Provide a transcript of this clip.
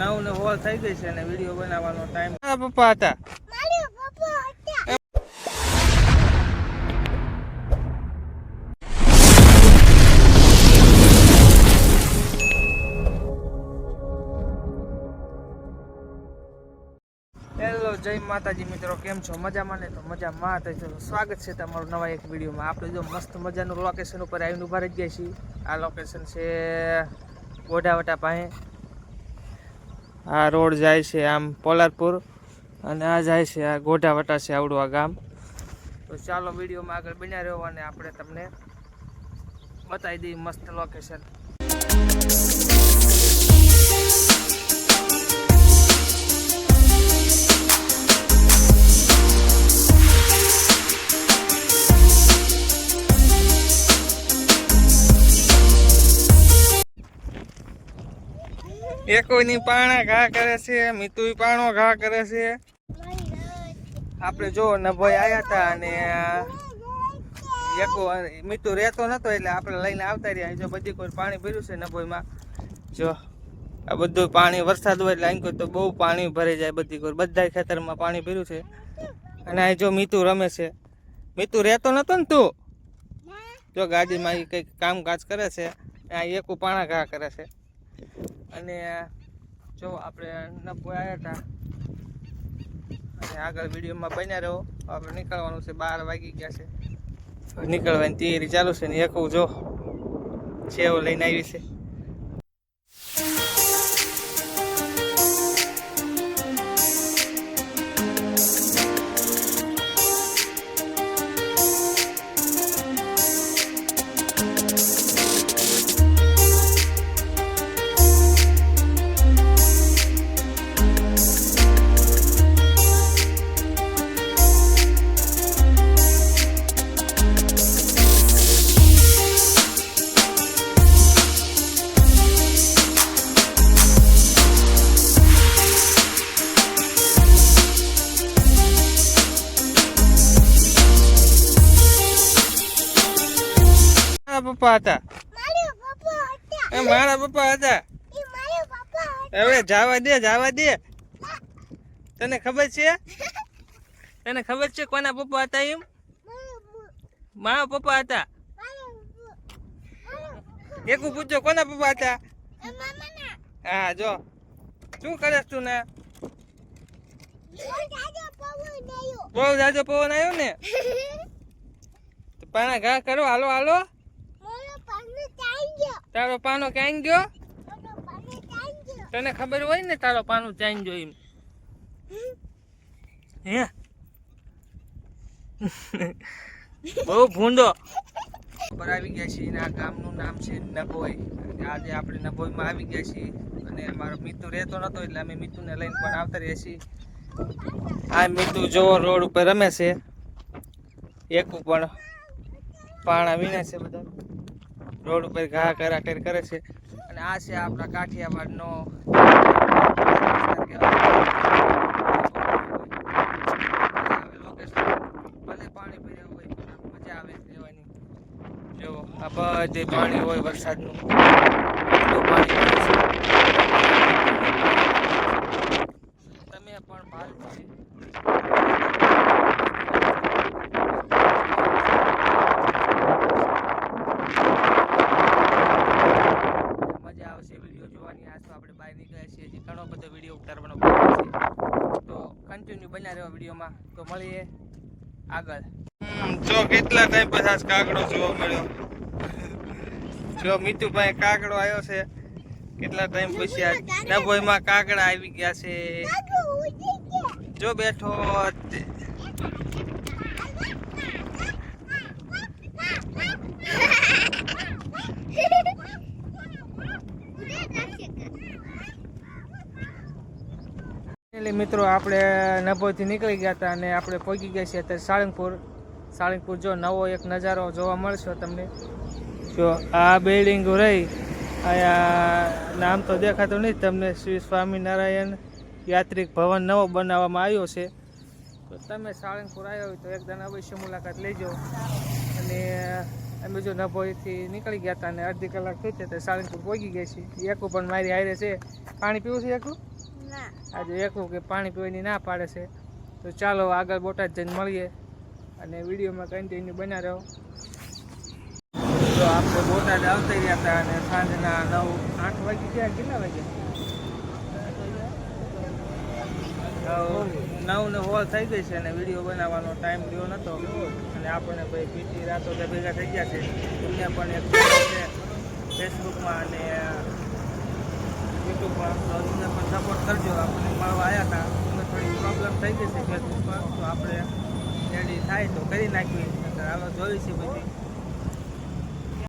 નવ ને હોલ થઈ ગઈ છે અને વીડિયો બનાવવાનો ટાઈમ પપ્પા હતા. હેલો જય માતાજી મિત્રો કેમ છો? મજામાં ને? તો મજામાં. તો સ્વાગત છે તમારું નવા એક વિડીયોમાં. આપણે જો મસ્ત મજાનું લોકેશન ઉપર આવીને ઊભા રહી ગયા છીએ. આ લોકેશન છે ગોઢાવટા પાસે. આ રોડ જાય છે આમ પોલારપુર અને આ જાય છે આ ગોઢાવટા છે આવડું આ ગામ. તો ચાલો વિડીયોમાં આગળ બન્યા રહ્યો અને આપણે તમને બતાવી દઈએ મસ્ત લોકેશન એકોની પાણા ઘા કરે છે, મિતુય પાણો ઘા કરે છે. આપણે જો નભોઈ આવ્યા હતા અને એકો મીતુ રહેતો નતો એટલે આપણે લઈને આવતા રહ્યા. જો બધી કોઈ પાણી ભર્યું છે નભોઈમાં જો આ બધું પાણી વરસાદ હોય એટલે અહીં તો બહુ પાણી ભરાઈ જાય બધી કોઈ. બધા ખેતરમાં પાણી ભર્યું છે. અને અહીં જો મીતુ રમે છે. મીતુ રહેતો નતો ને તું? જો ગાડીમાં એ કંઈક કામકાજ કરે છે. આ એકુ પાણા ઘા કરે છે. અને જો આપણે નબો આવ્યા હતા. અને આગળ વિડીયોમાં બન્યા રહો. આપણે નીકળવાનું છે, બાર વાગી ગયા છે. નીકળવાની તૈયારી ચાલુ છે ને એક જો સેવ લઈને આવી છે. પપ્પા હતા. એ મારા પપ્પા હતા. હવે જવા દે જવા દે. તને ખબર છે? તને ખબર છે કોના પપ્પા હતા એમ? મારા પપ્પા. હતા. એકું પૂછજો કોના પપ્પા હતા? હા જો. શું કરે તું ને? બહુ જાજો પવન આવ્યો. ને? પાણા ઘા કરો હાલો હાલો. તારો પાનો ક્યાં ગયો? તને ખબર હોય ને તારો પાનું ચાઈન જો એમ? હે? બહુ ભૂંડો. પર આવી ગયા છીએ આ ગામનું નામ છે નભોઈ. આજે આપણે નભોઈમાં આવી ગયા છીએ. અને મારો મિતુ રહેતો નતો એટલે અમે મિતુને લઈને પણ આવતા રહીએ છીએ. આ મિતુ જો રોડ ઉપર રમે છે. એક પણ પાણા વીણે છે બધા. રોડ ઉપર ઘા કરા કરી કરે છે. અને આ છે આપણા કાઠિયાવાડનો પાણી ભર્યા હોય મજા આવે રહેવાની. જો આ બધે પાણી હોય વરસાદનું પાણી પડે છે. તમે પણ ભાલ છે મજા આવશે વીડિયો જોવાની આજ તો આપણે બહાર નીકળ્યા છીએ હજી ઘણો બધો વીડિયો ઉતારવાનો બાકી છે તો કન્ટિન્યુ બન્યા રહેવા વિડીયોમાં તો મળીએ આગળ. જો કેટલા ટાઈમ પછી આજ કાગડો જોવા મળ્યો. જો મીતુભાઈ કાગડો આવ્યો છે કેટલા ટાઈમ પછી આજ નભોઈમાં કાગડા આવી ગયા છે. જો બેઠો એટલે મિત્રો, આપણે નભોઈથી નીકળી ગયા હતા અને આપણે પહોંચી ગયા છીએ અત્યારે સાળંગપુર. સાળંગપુર જો નવો એક નજારો જોવા મળશે તમને. જો આ બિલ્ડિંગ રહી, અહીંયા નામ તો દેખાતું નહીં તમને. શ્રી સ્વામિનારાયણ યાત્રિક ભવન નવો બનાવવામાં આવ્યો છે. તો તમે સાળંગપુર આવ્યા હોય તો એકદમ અવશ્ય મુલાકાત લેજો. અને અમે જો નભોઈથી નીકળી ગયા હતા અને અડધી કલાક થઈ છે તો સાળંગપુર પહોંચી ગયા છીએ. એકુ પણ મારી હારે છે. પાણી પીવું છે એકુ આજે એકલું કે પાણી પીવાની ના પાડે છે. તો ચાલો આગળ બોટાદ જઈને મળીએ અને વિડીયોમાં કન્ટિન્યુ બના રહો. તો આપણે બોટાદ આવતા રહ્યા હતા અને સાંજના નવ, આઠ વાગે ગયા, કેટલા વાગે? નવ ને હોલ થઈ ગઈ છે અને વીડિયો બનાવવાનો ટાઈમ રહ્યો નહોતો અને આપણને ભાઈ પીટી રાતો ભેગા થઈ ગયા છે. એમને પણ એક ફેસબુકમાં અને યુટ્યુબમાં પણ સપોર્ટ કરજો. આપણને મળવા આવ્યા હતા અમે થોડી પ્રોબ્લેમ થઈ ગઈ છે ફેસબુકમાં તો આપણે રેડી થાય તો કરી નાખવી હાલો જોઈ બધી